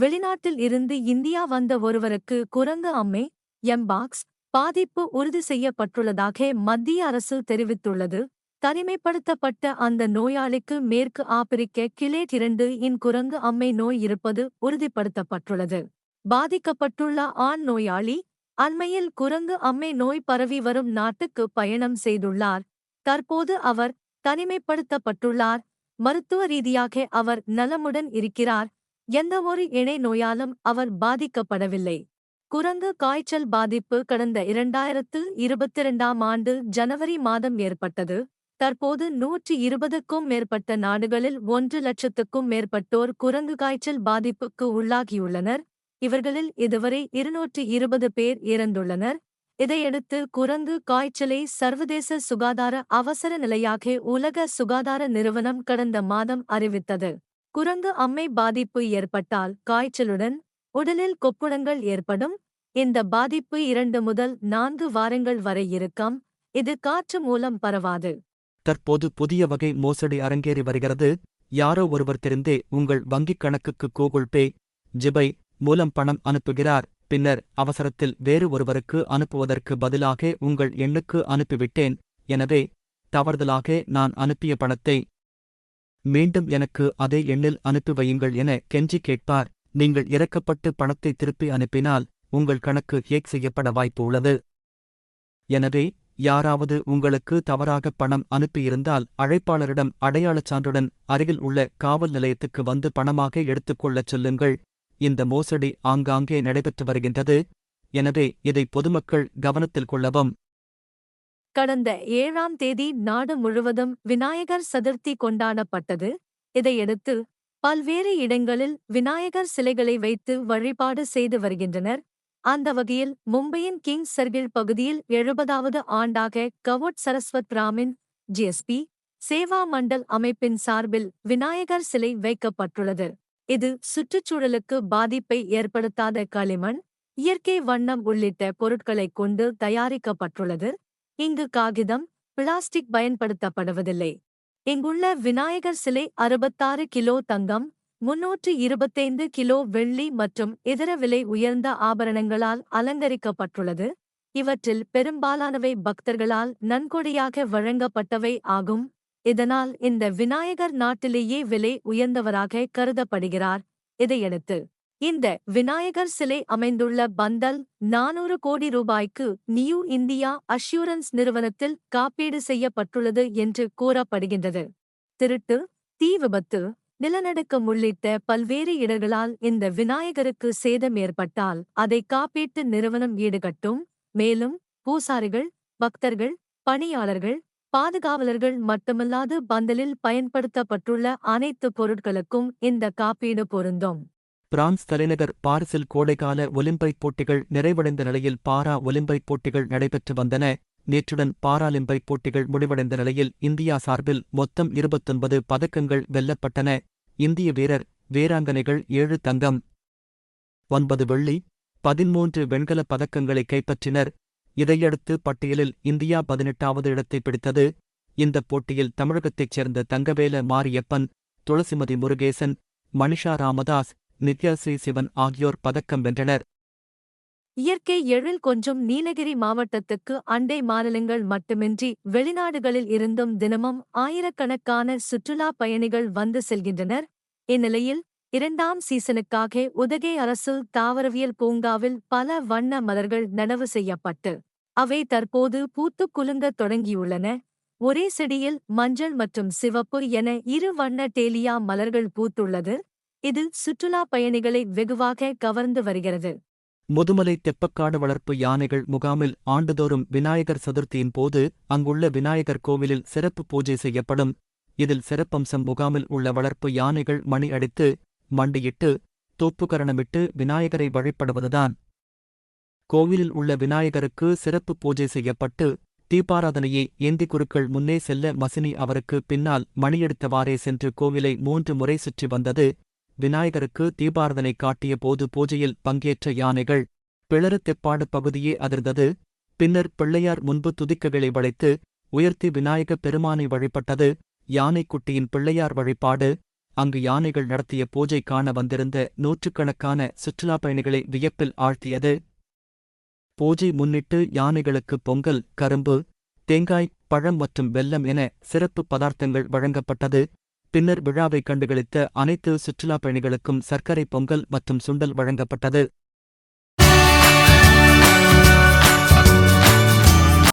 வெளிநாட்டில் இருந்து இந்தியா வந்த ஒருவருக்கு குரங்கு அம்மை எம்பாக்ஸ் பாதிப்பு உறுதி செய்யப்பட்டுள்ளதாக மத்திய அரசு தெரிவித்துள்ளது. தனிமைப்படுத்தப்பட்ட அந்த நோயாளிக்கு மேற்கு ஆப்பிரிக்க கிளேட் இரண்டு இன் குரங்கு அம்மை நோய் இருப்பது உறுதிப்படுத்தப்பட்டுள்ளது. பாதிக்கப்பட்டுள்ள ஆண் நோயாளி அண்மையில் குரங்கு அம்மை நோய் பரவி வரும் நாட்டுக்கு பயணம் செய்துள்ளார். தற்போது அவர் தனிமைப்படுத்தப்பட்டுள்ளார். மருத்துவ ரீதியாக அவர் நலமுடன் இருக்கிறார். எந்தவொரு இணை நோயாலும் அவர் பாதிக்கப்படவில்லை. குரங்கு காய்ச்சல் பாதிப்பு கடந்த இரண்டாயிரத்து இருபத்திரண்டாம் ஆண்டு ஜனவரி மாதம் ஏற்பட்டது. தற்போது நூற்றி இருபதுக்கும் மேற்பட்ட நாடுகளில் ஒன்று லட்சத்துக்கும் மேற்பட்டோர் குரங்கு காய்ச்சல் பாதிப்புக்கு உள்ளாகியுள்ளனர். இவர்களில் இதுவரை இருநூற்று இருபது பேர் இறந்துள்ளனர். இதையடுத்து குரங்கு காய்ச்சலை சர்வதேச சுகாதார அவசர நிலையாக உலக சுகாதார நிறுவனம் கடந்த மாதம் அறிவித்தது. குரங்கு அம்மை பாதிப்பு ஏற்பட்டால் காய்ச்சலுடன் உடலில் கொப்புளங்கள் ஏற்படும். இந்த பாதிப்பு இரண்டு முதல் நான்கு வாரங்கள் வரை இருக்கும். இது காற்று மூலம் பரவாது. தற்போது புதிய வகை மோசடி அரங்கேறி வருகிறது. யாரோ ஒருவர் தெரிந்தே உங்கள் வங்கிக் கணக்குக்கு கூகுள் பே ஜிபை மூலம் பணம் அனுப்புகிறார். பின்னர் அவசரத்தில் வேறு ஒருவருக்கு அனுப்புவதற்கு பதிலாக உங்கள் எண்ணுக்கு அனுப்பிவிட்டேன். எனவே தவறுதலாக நான் அனுப்பிய பணத்தை மீண்டும் எனக்கு அதே எண்ணில் அனுப்பி வையுங்கள் என கெஞ்சி கேட்பார். நீங்கள் இறக்கப்பட்டு பணத்தை திருப்பி அனுப்பினால் உங்கள் கணக்கு ஹேக் செய்யப்பட வாய்ப்பு உள்ளது. எனவே யாராவது உங்களுக்கு தவறாக பணம் அனுப்பியிருந்தால் அழைப்பாளரிடம் அடையாளச் சான்றுடன் அருகில் உள்ள காவல் நிலையத்துக்கு வந்து பணமாக எடுத்துக்கொள்ளச் சொல்லுங்கள். இந்த மோசடி ஆங்காங்கே நடைபெற்று வருகின்றது. எனவே இதை பொதுமக்கள் கவனத்தில் கொள்ளவும். கடந்த ஏழாம் தேதி நாடு முழுவதும் விநாயகர் சதுர்த்தி கொண்டாடப்பட்டது. இதையடுத்து பல்வேறு இடங்களில் விநாயகர் சிலைகளை வைத்து வழிபாடு செய்து வருகின்றனர். அந்த வகையில் மும்பையின் கிங் சர்கிள் பகுதியில் எழுபதாவது ஆண்டாக கவோட் சரஸ்வத் ராமின் ஜிஎஸ்பி சேவா மண்டல் அமைப்பின் சார்பில் விநாயகர் சிலை வைக்கப்பட்டுள்ளது. இது சுற்றுச்சூழலுக்கு பாதிப்பை ஏற்படுத்தாத களிமண் இயற்கை வண்ணம் உள்ளிட்ட பொருட்களைக் கொண்டு தயாரிக்கப்பட்டுள்ளது. இங்கு காகிதம் பிளாஸ்டிக் பயன்படுத்தப்படுவதில்லை. இங்குள்ள விநாயகர் சிலை அறுபத்தாறு கிலோ தங்கம் முன்னூற்று இருபத்தைந்து கிலோ வெள்ளி மற்றும் இதர விலை உயர்ந்த ஆபரணங்களால் அலங்கரிக்கப்பட்டுள்ளது. இவற்றில் பெரும்பாலானவை பக்தர்களால் நன்கொடையாக வழங்கப்பட்டவை ஆகும். இதனால் இந்த விநாயகர் நாட்டிலேயே விலை உயர்ந்தவராக கருதப்படுகிறார். இதையடுத்து இந்த விநாயகர் சிலை அமைந்துள்ள பந்தல் நானூறு கோடி ரூபாய்க்கு நியூ இந்தியா அஷ்யூரன்ஸ் நிறுவனத்தில் காப்பீடு செய்யப்பட்டுள்ளது என்று கூறப்படுகின்றது. திருட்டு தீ விபத்து நிலநடுக்கம் உள்ளிட்ட பல்வேறு இடர்களால் இந்த விநாயகருக்கு சேதம் ஏற்பட்டால் அதை காப்பீட்டு நிறுவனம் ஈடுகட்டும். மேலும் பூசாரிகள் பக்தர்கள் பணியாளர்கள் பாதுகாவலர்கள் மட்டுமல்லாது பந்தலில் பயன்படுத்தப்பட்டுள்ள அனைத்து பொருட்களுக்கும் இந்த காப்பீடு பொருந்தும். பிரான்ஸ் தலைநகர் பாரிஸில் கோடைக்கால ஒலிம்பிக் போட்டிகள் நிறைவடைந்த நிலையில் பாரா ஒலிம்பிக் போட்டிகள் நடைபெற்று வந்தன. நேற்றுடன் பாராலிம்பிக் போட்டிகள் முடிவடைந்த நிலையில் இந்தியா சார்பில் மொத்தம் இருபத்தொன்பது பதக்கங்கள் வெல்லப்பட்டன. இந்திய வீரர் வீராங்கனைகள் ஏழு தங்கம். ஒன்பது வெள்ளி பதிமூன்று வெண்கலப் பதக்கங்களை கைப்பற்றினர். இதையடுத்து பட்டியலில் இந்தியா பதினெட்டாவது இடத்தை பிடித்தது. இந்தப் போட்டியில் தமிழகத்தைச் சேர்ந்த தங்கவேல மாரியப்பன் துளசிமதி முருகேசன் மணிஷா ராமதாஸ் நித்யா ஸ்ரீ சிவன் ஆகியோர் பதக்கம் வென்றனர். இயற்கை எழில் கொஞ்சம் நீலகிரி மாவட்டத்துக்கு அண்டை மாநிலங்கள் மட்டுமின்றி வெளிநாடுகளில் இருந்தும் தினமும் ஆயிரக்கணக்கான சுற்றுலா பயணிகள் வந்து செல்கின்றனர். இந்நிலையில் இரண்டாம் சீசனுக்காக உதகை அரசு தாவரவியல் பூங்காவில் பல வண்ண மலர்கள் நனவு செய்யப்பட்டு அவை தற்போது பூத்துக் குலுங்கத் தொடங்கியுள்ளன. ஒரே செடியில் மஞ்சள் மற்றும் சிவப்பு என இரு வண்ண டேலியா மலர்கள் பூத்துள்ளது. இது சுற்றுலா பயணிகளை வெகுவாக கவர்ந்து வருகிறது. முதுமலை தெப்பக்காடு வளர்ப்பு யானைகள் முகாமில் ஆண்டுதோறும் விநாயகர் சதுர்த்தியின் போது அங்குள்ள விநாயகர் கோவிலில் சிறப்பு பூஜை செய்யப்படும். இதில் சிறப்பம்சம் முகாமில் உள்ள வளர்ப்பு யானைகள் மணி அடித்து மண்டியிட்டு தோப்புக்கரணமிட்டு விநாயகரை வழிபடுவதுதான். கோவிலில் உள்ள விநாயகருக்கு சிறப்பு பூஜை செய்யப்பட்டு தீபாராதனையை ஏந்தி குருக்கள் முன்னே செல்ல மசினி அவருக்கு பின்னால் மணியெடுத்தவாறே சென்று கோவிலை மூன்று முறை சுற்றி வந்தது. விநாயகருக்கு தீபாரதனை காட்டிய போது பூஜையில் பங்கேற்ற யானைகள் பிளறு தெப்பாடு பகுதியே அதிர்ந்தது. பின்னர் பிள்ளையார் முன்பு துதிக்ககளை வளைத்து உயர்த்தி விநாயக பெருமானை வழிபட்டது. யானைக்குட்டியின் பிள்ளையார் வழிபாடு. அங்கு யானைகள் நடத்திய பூஜை காண வந்திருந்த நூற்றுக்கணக்கான சுற்றுலாப் பயணிகளை வியப்பில் ஆழ்த்தியது. பூஜை முன்னிட்டு யானைகளுக்கு பொங்கல் கரும்பு தேங்காய் பழம் மற்றும் வெல்லம் என சிறப்பு பதார்த்தங்கள் வழங்கப்பட்டது. பின்னர் விழாவை கண்டுகளித்த அனைத்து சுற்றுலாப் பயணிகளுக்கும் சர்க்கரை பொங்கல் மற்றும் சுண்டல் வழங்கப்பட்டது.